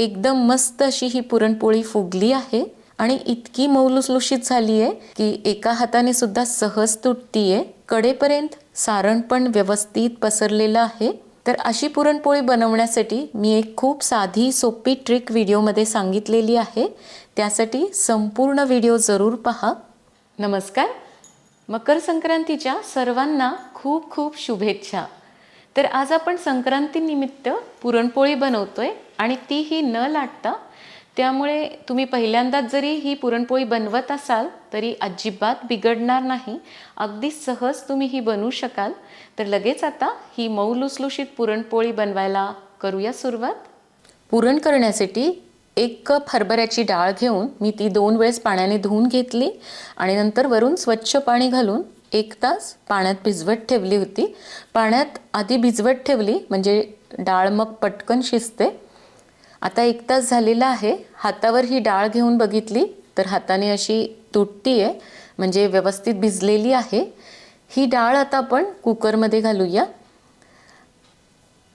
एकदम मस्त अशी ही पुरणपोळी फुगली आहे आणि इतकी मौलुसलुशीत झाली आहे की एका हाताने सुद्धा सहज तुटतीये. कडेपर्यंत सारण पण व्यवस्थित पसरलेलं आहे. तर अशी पुरणपोळी बनवण्यासाठी मी एक खूप साधी सोपी ट्रिक व्हिडिओमध्ये सांगितलेली आहे. त्यासाठी संपूर्ण व्हिडिओ जरूर पहा. नमस्कार. मकर संक्रांतीच्या सर्वांना खूप खूप शुभेच्छा. तर आज आपण संक्रांतीनिमित्त पुरणपोळी बनवतोय. आणि ती ही न लाटता त्यामुळे तुम्ही पहिल्यांदाच जरी ही पुरणपोळी बनवत असाल तरी अजिबात बिघडणार नाही. अगदी सहज तुम्ही ही बनवू शकाल. तर लगेच आता ही मऊ लुसलुशीत पुरणपोळी बनवायला करूया सुरुवात. पुरण करण्यासाठी एक कप हरभऱ्याची डाळ घेऊन मी ती दोन वेळेस पाण्याने धुवून घेतली आणि नंतर वरून स्वच्छ पाणी घालून एक तास पाण्यात भिजवत ठेवली होती. पाण्यात आधी भिजवत ठेवली म्हणजे डाळ मग पटकन शिजते. आता एक तास झालेला आहे. हातावर ही डाळ घेऊन बघितली तर हाताने अशी तुटती आहे म्हणजे व्यवस्थित भिजलेली आहे. ही डाळ आता आपण कुकरमध्ये घालूया.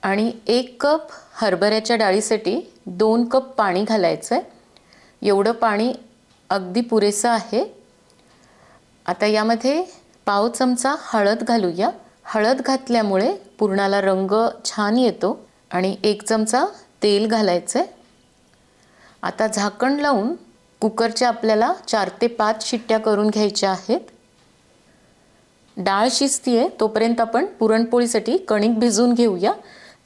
आणि एक कप हरभऱ्याच्या डाळीसाठी दोन कप पाणी घालायचं आहे एवढं पाणी अगदी पुरेसं आहे. आता यामध्ये पाव चमचा हळद घालूया. हळद घातल्यामुळे पुरणाला रंग छान येतो. आणि एक चमचा तेल घालायचं आहे आता झाकण लावून कुकरच्या आपल्याला चार ते पाच शिट्ट्या करून घ्यायच्या आहेत. डाळ शिजती आहे तोपर्यंत आपण पुरणपोळीसाठी कणिक भिजवून घेऊया.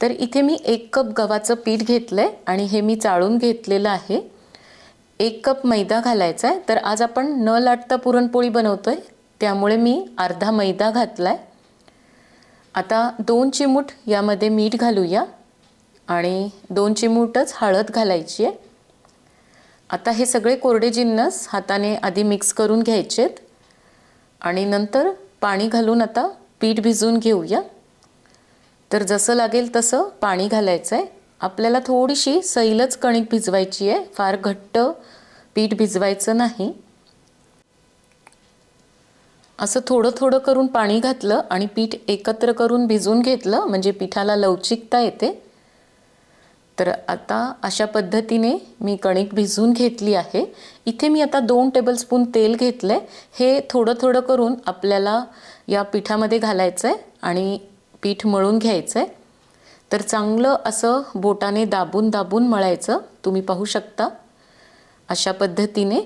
तर इथे मी एक कप गव्हाचं पीठ घेतलं आहे आणि हे मी चाळून घेतलेलं आहे. एक कप मैदा घालायचा आहे तर आज आपण न लाटता पुरणपोळी बनवतो आहे त्यामुळे मी अर्धा मैदा घातला आहे आता दोन चिमूट यामध्ये मीठ घालूया. आणि दोन चिमूटच हळद घालायची आहे. आता हे सगळे कोरडे जिन्नस हाताने आधी मिक्स करून घ्यायचेत. आणि नंतर पाणी घालून आता पीठ भिजवून घेऊया. तर जसं लागेल तसं पाणी घालायचं आहे. आपल्याला थोडीशी सैलच कणिक भिजवायची आहे. फार घट्ट पीठ भिजवायचं नाही. असं थोडं थोडं करून पाणी घातलं आणि पीठ एकत्र करून भिजवून घेतलं म्हणजे पिठाला लवचिकता येते. तर आता अशा पद्धतीने मी कणिक भिजवून घेतली आहे. इथे मी आता दोन टेबलस्पून तेल घेतलं आहे हे थोडं थोडं करून आपल्याला या पिठामध्ये घालायचं आहे आणि पीठ मळून घ्यायचं आहे तर चांगलं असं बोटाने दाबून दाबून मळायचं. तुम्ही पाहू शकता. अशा पद्धतीने.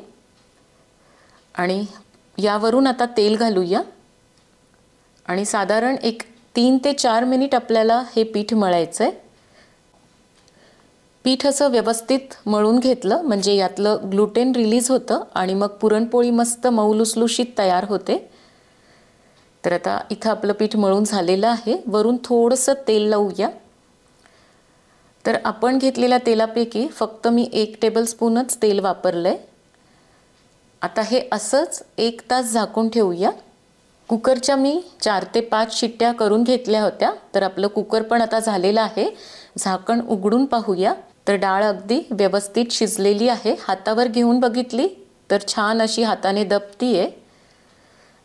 आणि यावरून आता तेल घालूया. आणि साधारण एक तीन ते चार मिनिट आपल्याला हे पीठ मळायचं आहे पीठ असं व्यवस्थित मळून घेतलं म्हणजे यातलं ग्लुटेन रिलीज होतं आणि मग पुरणपोळी मस्त मौलुसलुशीत तयार होते. तर आता इथं आपलं पीठ मळून झालेलं आहे. वरून थोडंसं तेल लावूया. तर आपण घेतलेल्या तेलापैकी फक्त मी एक टेबलस्पूनच तेल वापरलं आहे आता हे असंच एक तास झाकून ठेवूया. कुकरच्या मी चार ते पाच शिट्ट्या करून घेतल्या होत्या तर आपलं कुकर पण आता झालेलं आहे. झाकण उघडून पाहूया. तर डाळ अगदी व्यवस्थित शिजलेली आहे. हातावर घेऊन बघितली तर छान अशी हाताने दबती आहे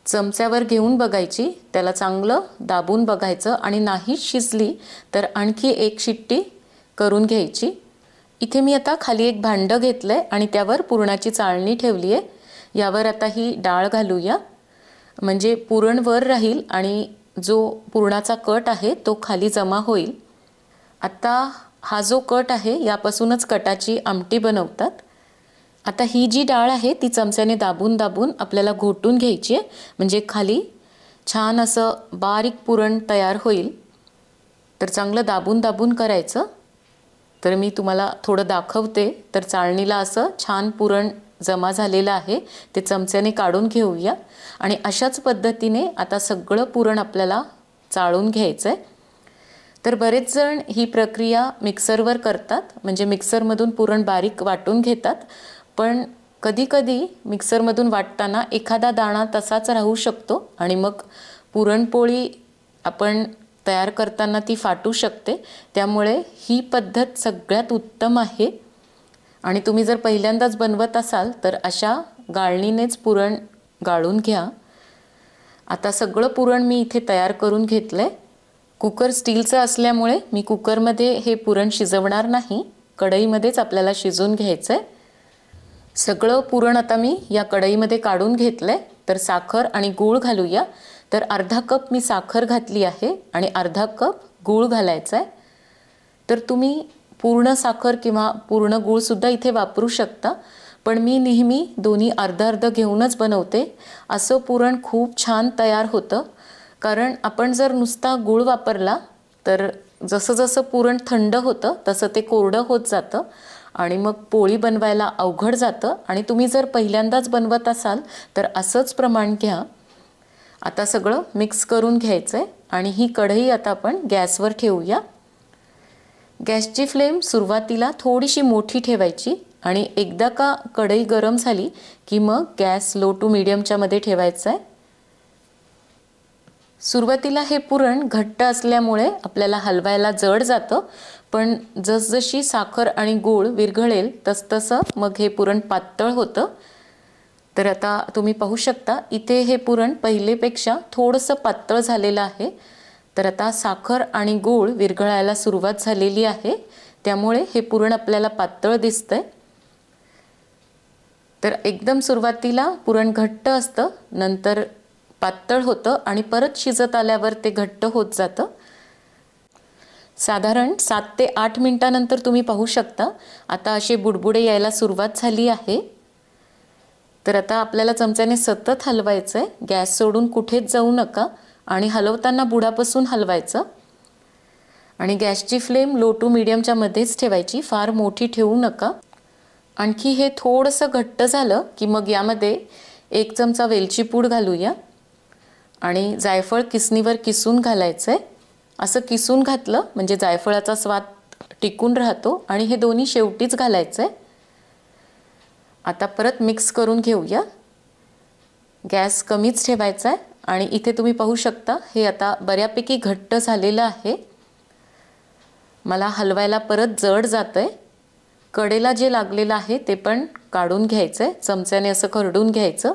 चमच्यावर घेऊन बघायची त्याला चांगलं दाबून बघायचं आणि नाही शिजली तर आणखी एक शिट्टी करून घ्यायची. इथे मी आता खाली एक भांडं घेतलं आहे आणि त्यावर पुरणाची चाळणी ठेवली आहे यावर आता ही डाळ घालूया. म्हणजे पुरण वर राहील आणि जो पुरणाचा कट आहे तो खाली जमा होईल. आत्ता हा जो कट आहे यापासूनच कटाची आमटी बनवतात. आता ही जी डाळ आहे ती चमच्याने दाबून दाबून आपल्याला घोटून घ्यायची आहे. म्हणजे खाली छान असं बारीक पुरण तयार होईल. तर चांगलं दाबून दाबून करायचं. तर मी तुम्हाला थोडं दाखवते. तर चाळणीला असं छान पुरण जमा झालेलं आहे. ते चमच्याने काढून घेऊया. आणि अशाच पद्धतीने आता सगळं पुरण आपल्याला चाळून घ्यायचं आहे तर बरेच जण ही प्रक्रिया मिक्सरवर करतात म्हणजे मिक्सरमधून पुरण बारीक वाटून घेतात. पण कधीकधी मिक्सरमधून वाटताना एखादा दाणा तसाच राहू शकतो आणि मग पुरणपोळी आपण तयार करताना ती फाटू शकते. त्यामुळे ही पद्धत सगळ्यात उत्तम आहे. आणि तुम्ही जर पहिल्यांदाच बनवत असाल तर अशा गाळणीनेच पुरण गाळून घ्या. आता सगळं पुरण मी इथे तयार करून घेतलं आहे कुकर स्टीलचं असल्यामुळे मी कुकरमध्ये हे पुरण शिजवणार नाही. कढईमध्येच आपल्याला शिजवून घ्यायचं आहे सगळं पुरण आता मी या कढईमध्ये काढून घेतलं आहे तर साखर आणि गूळ घालूया. तर अर्धा कप मी साखर घातली आहे आणि अर्धा कप गूळ घालायचा आहे तर तुम्ही पूर्ण साखर किंवा पूर्ण गूळसुद्धा इथे वापरू शकता. पण मी नेहमी दोन्ही अर्धं अर्ध घेऊनच बनवते. असं पुरण खूप छान तयार होतं. कारण आपण जर नुसता गूळ वापरला तर जसं जसं पुरण थंड होतं तसं ते कोरडं होत जातं आणि मग पोळी बनवायला अवघड जातं. आणि तुम्ही जर पहिल्यांदाच बनवत असाल तर असंच प्रमाण घ्या. आता सगळं मिक्स करून घ्यायचं आहे आणि ही कढई आता आपण गॅसवर ठेवूया. गॅसची फ्लेम सुरुवातीला थोडीशी मोठी ठेवायची आणि एकदा का कढई गरम झाली की मग गॅस लो टू मीडियमच्यामध्ये ठेवायचा आहे सुरुवातीला हे पुरण घट्ट असल्यामुळे आपल्याला हलवायला जड जातं पण जसजशी साखर आणि गूळ विरघळेल तसतसं मग हे पुरण पातळ होतं. तर आता तुम्ही पाहू शकता इथे हे पुरण पहिलेपेक्षा थोडंसं पातळ झालेलं आहे. तर आता साखर आणि गूळ विरघळायला सुरुवात झालेली आहे. त्यामुळे हे पुरण आपल्याला पातळ दिसतंय. तर एकदम सुरुवातीला पुरण घट्ट असतं नंतर पातळ होतं आणि परत शिजत आल्यावर ते घट्ट होत जातं. साधारण सात ते आठ मिनटानंतर तुम्ही पाहू शकता. आता असे बुडबुडे यायला सुरुवात झाली आहे. तर आता आपल्याला चमच्याने सतत हलवायचं आहे गॅस सोडून कुठेच जाऊ नका आणि हलवताना बुडापासून हलवायचं. आणि गॅसची फ्लेम लो टू मिडियमच्या मध्येच ठेवायची. फार मोठी ठेवू नका. आणखी हे थोडंसं घट्ट झालं की मग यामध्ये एक चमचा वेलची पूड घालूया. आणि जायफळ किसनीवर किसून घालायचं आहे असं किसून घातलं म्हणजे जायफळाचा स्वाद टिकून राहतो आणि हे दोन्ही शेवटीच घालायचं आहे आता परत मिक्स करून घेऊया. गॅस कमीच ठेवायचा आहे आणि इथे तुम्ही पाहू शकता हे आता बऱ्यापैकी घट्ट झालेलं आहे. मला हलवायला परत जड जातं आहे कडेला जे लागलेलं आहे ते पण काढून घ्यायचं आहे चमच्याने असं खरडून घ्यायचं.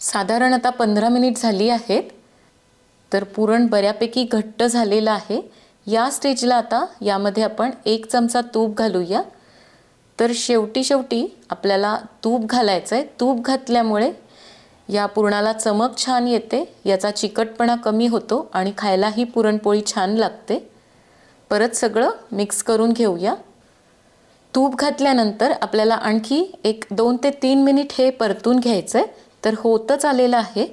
साधारण आता पंधरा मिनिट झाली आहेत तर पुरण बऱ्यापैकी घट्ट झालेलं आहे. या स्टेजला आता यामध्ये आपण एक चमचा तूप घालूया. तर शेवटी शेवटी आपल्याला तूप घालायचं आहे तूप घातल्यामुळे या पुरणाला चमक छान येते. याचा चिकटपणा कमी होतो आणि खायलाही पुरणपोळी छान लागते. परत सगळं मिक्स करून घेऊया. तूप घातल्यानंतर आपल्याला आणखी एक दोन ते तीन मिनिट हे परतून घ्यायचं आहे तर होतच आलेलं आहे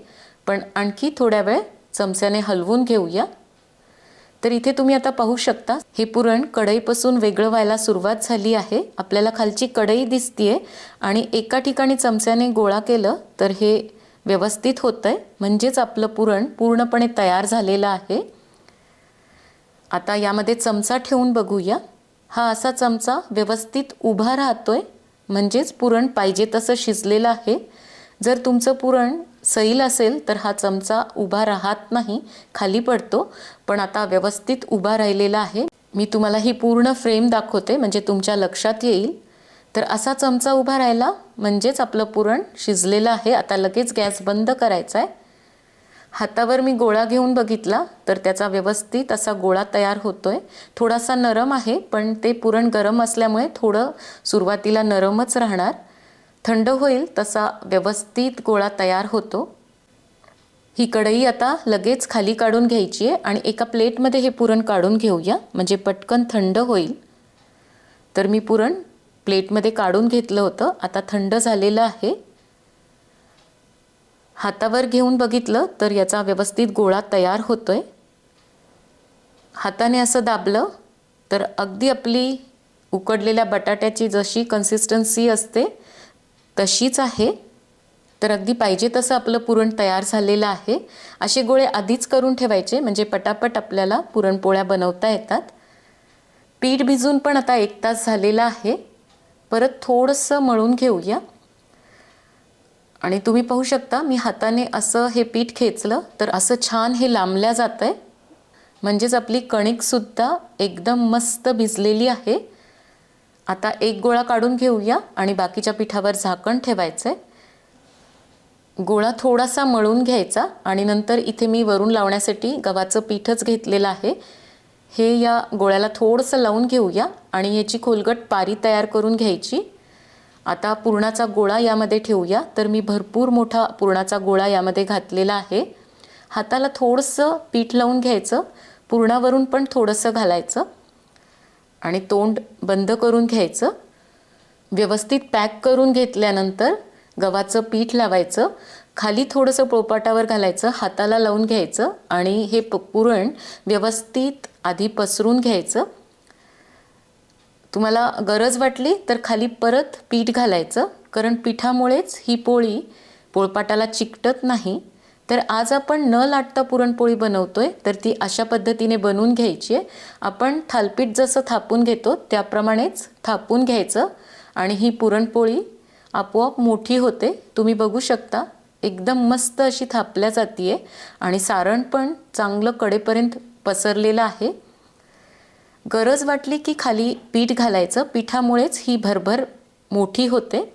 पण आणखी थोड्या वेळ चमच्याने हलवून घेऊया. तर इथे तुम्ही आता पाहू शकता हे पुरण कढईपासून वेगळं व्हायला सुरुवात झाली आहे. आपल्याला खालची कढई दिसतीये आणि एका ठिकाणी चमच्याने गोळा केलं तर हे व्यवस्थित होतं आहे म्हणजेच आपलं पुरण पूर्णपणे तयार झालेलं आहे. आता यामध्ये चमचा ठेवून बघूया. हा असा चमचा व्यवस्थित उभा राहतोय म्हणजेच पुरण पाहिजे तसं शिजलेलं आहे. जर तुमचं पुरण सैल असेल तर हा चमचा उभा राहत नाही खाली पडतो. पण आता व्यवस्थित उभा राहिलेला आहे. मी तुम्हाला ही पूर्ण फ्रेम दाखवते म्हणजे तुमच्या लक्षात येईल. तर असा चमचा उभा राहिला म्हणजेच आपलं पुरण शिजलेलं आहे. आता लगेच गॅस बंद करायचा आहे. हातावर मी गोळा घेऊन बघितला तर त्याचा व्यवस्थित असा गोळा तयार होतो आहे थोडासा नरम आहे पण ते पुरण गरम असल्यामुळे थोडं सुरुवातीला नरमच राहणार. थंड होईल तसा व्यवस्थित गोळा तयार होतो. ही कढई आता लगेच खाली काढून घ्यायची आहे आणि एका प्लेटमध्ये हे पुरण काढून घेऊया म्हणजे पटकन थंड होईल. तर मी पुरण प्लेटमध्ये काढून घेतलं होतं आता थंड झालेलं आहे. हातावर घेऊन बघितलं तर याचा व्यवस्थित गोळा तयार होतो आहे हाताने असं दाबलं तर अगदी आपली उकडलेल्या बटाट्याची जशी कन्सिस्टन्सी असते तशीच आहे. तर अगदी पाहिजे तसं आपलं पुरण तयार झालेलं आहे. असे गोळे आधीच करून ठेवायचे म्हणजे पटापट आपल्याला पुरणपोळ्या बनवता येतात. पीठ भिजून पण आता एक तास झालेला आहे. परत थोडंसं मळून घेऊया. आणि तुम्ही पाहू शकता मी हाताने असं हे पीठ खेचलं तर असं छान हे लांबल्या जातं आहे म्हणजेच आपली कणिकसुद्धा एकदम मस्त भिजलेली आहे. आता एक गोळा काढून घेऊया आणि बाकीच्या पिठावर झाकण ठेवायचं आहे गोळा थोडासा मळून घ्यायचा आणि नंतर इथे मी वरून लावण्यासाठी गव्हाचं पीठच घेतलेलं आहे. हे या गोळ्याला थोडंसं लावून घेऊया आणि याची खोलगट पारी तयार करून घ्यायची. आता पुरणाचा गोळा यामध्ये ठेवूया. तर मी भरपूर मोठा पुरणाचा गोळा यामध्ये घातलेला आहे. हाताला थोडंसं पीठ लावून घ्यायचं. पुरणावरून पण थोडंसं घालायचं. आणि तोंड बंद करून घ्यायचं व्यवस्थित पॅक करून घेतल्यानंतर गव्हाचं पीठ लावायचं खाली थोडंसं पोळपाटावर घालायचं हाताला लावून घ्यायचं आणि हे प पुरण व्यवस्थित आधी पसरून घ्यायचं. तुम्हाला गरज वाटली तर खाली परत पीठ घालायचं कारण पिठामुळेच ही पोळी पोळपाटाला चिकटत नाही. तर आज आपण न लाटता पुरणपोळी बनवतोय तर ती अशा पद्धतीने बनवून घ्यायची आहे. आपण थालपीठ जसं थापून घेतो त्याप्रमाणेच थापून घ्यायचं आणि ही पुरणपोळी आपोआप मोठी होते. तुम्ही बघू शकता एकदम मस्त अशी थापल्या जाते आणि सारण पण चांगलं कडेपर्यंत पसरलेलं आहे. गरज वाटली की खाली पीठ घालायचं. पिठामुळेच ही भरभर मोठी होते.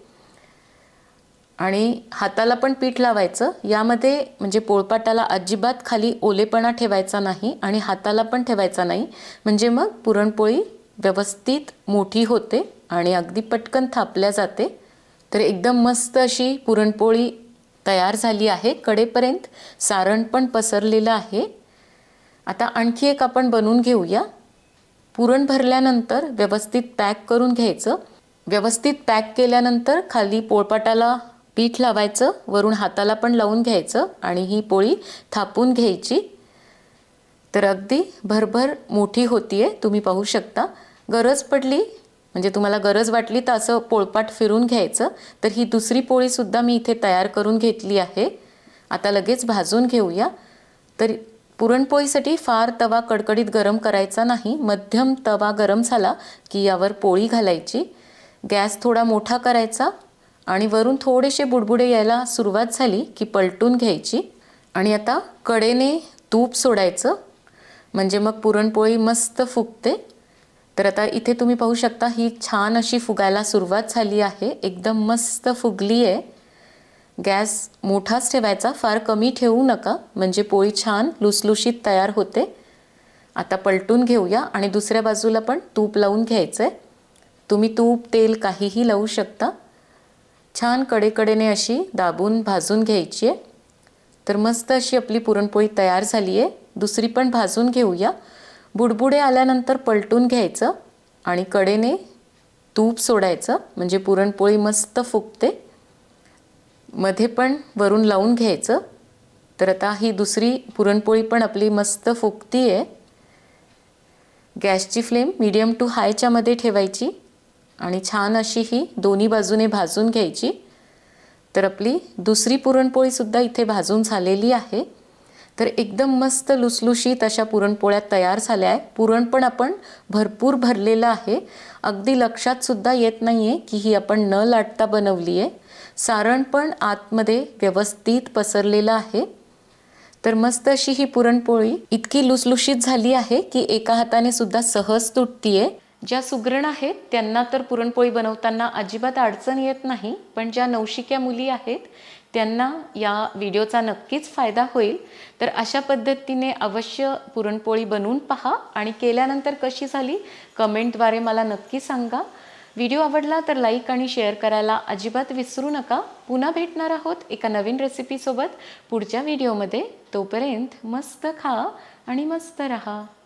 आणि हाताला पण पीठ लावायचं. यामध्ये म्हणजे पोळपाटाला अजिबात खाली ओलेपणा ठेवायचा नाही आणि हाताला पण ठेवायचा नाही. म्हणजे मग पुरणपोळी व्यवस्थित मोठी होते आणि अगदी पटकन थापल्या जाते. तर एकदम मस्त अशी पुरणपोळी तयार झाली आहे. कडेपर्यंत सारण पण पसरलेलं आहे. आता आणखी एक आपण बनवून घेऊया. पुरण भरल्यानंतर व्यवस्थित पॅक करून घ्यायचं. व्यवस्थित पॅक केल्यानंतर खाली पोळपाटाला पीठ लावायचं वरून हाताला पण लावून घ्यायचं आणि ही पोळी थापून घ्यायची. तर अगदी भरभर मोठी होती आहे तुम्ही पाहू शकता. गरज पडली म्हणजे तुम्हाला गरज वाटली तर असं पोळपाट फिरून घ्यायचं. तर ही दुसरी पोळीसुद्धा मी इथे तयार करून घेतली आहे. आता लगेच भाजून घेऊया. तर पुरणपोळीसाठी फार तवा कडकडीत गरम करायचा नाही. मध्यम तवा गरम झाला की यावर पोळी घालायची. गॅस थोडा मोठा करायचा. आणि वरून थोडेसे बुडबुडे यायला सुरुवात झाली की पलटून घ्यायची. आणि आता कडेने तूप सोडायचं. म्हणजे मग पुरणपोळी मस्त फुगते. तर आता इथे तुम्ही पाहू शकता ही छान अशी फुगायला सुरुवात झाली आहे. एकदम मस्त फुगली आहे गॅस मोठाच ठेवायचा फार कमी ठेवू नका. म्हणजे पोळी छान लुसलुशीत तयार होते. आता पलटून घेऊया आणि दुसऱ्या बाजूला पण तूप लावून घ्यायचं आहे तुम्ही तूप तेल काहीही लावू शकता. छान कडेकडेने अशी दाबून भाजून घ्यायची आहे. तर मस्त अशी आपली पुरणपोळी तयार झाली आहे. दुसरी पण भाजून घेऊया. बुडबुडे आल्यानंतर पलटून घ्यायचं आणि कडेने तूप सोडायचं. म्हणजे पुरणपोळी मस्त फुगते. मध्ये पण वरून लावून घ्यायचं. तर आता ही दुसरी पुरणपोळी पण आपली मस्त फुगती आहे गॅसची फ्लेम मीडियम टू हायच्यामध्ये ठेवायची. आणि छान अशी ही दोन्ही बाजूने भाजून घ्यायची. तर आपली दुसरी पुरणपोळीसुद्धा इथे भाजून झालेली आहे. तर एकदम मस्त लुसलुशीत अशा पुरणपोळ्या तयार झाल्या आहे पुरण पण आपण भरपूर भरलेलं आहे. अगदी लक्षातसुद्धा येत नाही आहे की ही आपण न लाटता बनवली आहे. सारण पण आतमध्ये व्यवस्थित पसरलेलं आहे. तर मस्त अशी ही पुरणपोळी इतकी लुसलुशीत झाली आहे की एका हाताने सुद्धा सहज तुटतीये. ज्या सुगरण आहेत त्यांना तर पुरणपोळी बनवताना अजिबात अडचण येत नाही पण ज्या नवशिक्या मुली आहेत त्यांना या व्हिडिओचा नक्कीच फायदा होईल. तर अशा पद्धतीने अवश्य पुरणपोळी बनवून पहा आणि केल्यानंतर कशी झाली कमेंटद्वारे मला नक्की सांगा. व्हिडिओ आवडला तर लाईक आणि शेअर करायला अजिबात विसरू नका. पुन्हा भेटणार आहोत एका नवीन रेसिपीसोबत पुढच्या व्हिडिओमध्ये तोपर्यंत मस्त खा आणि मस्त रहा.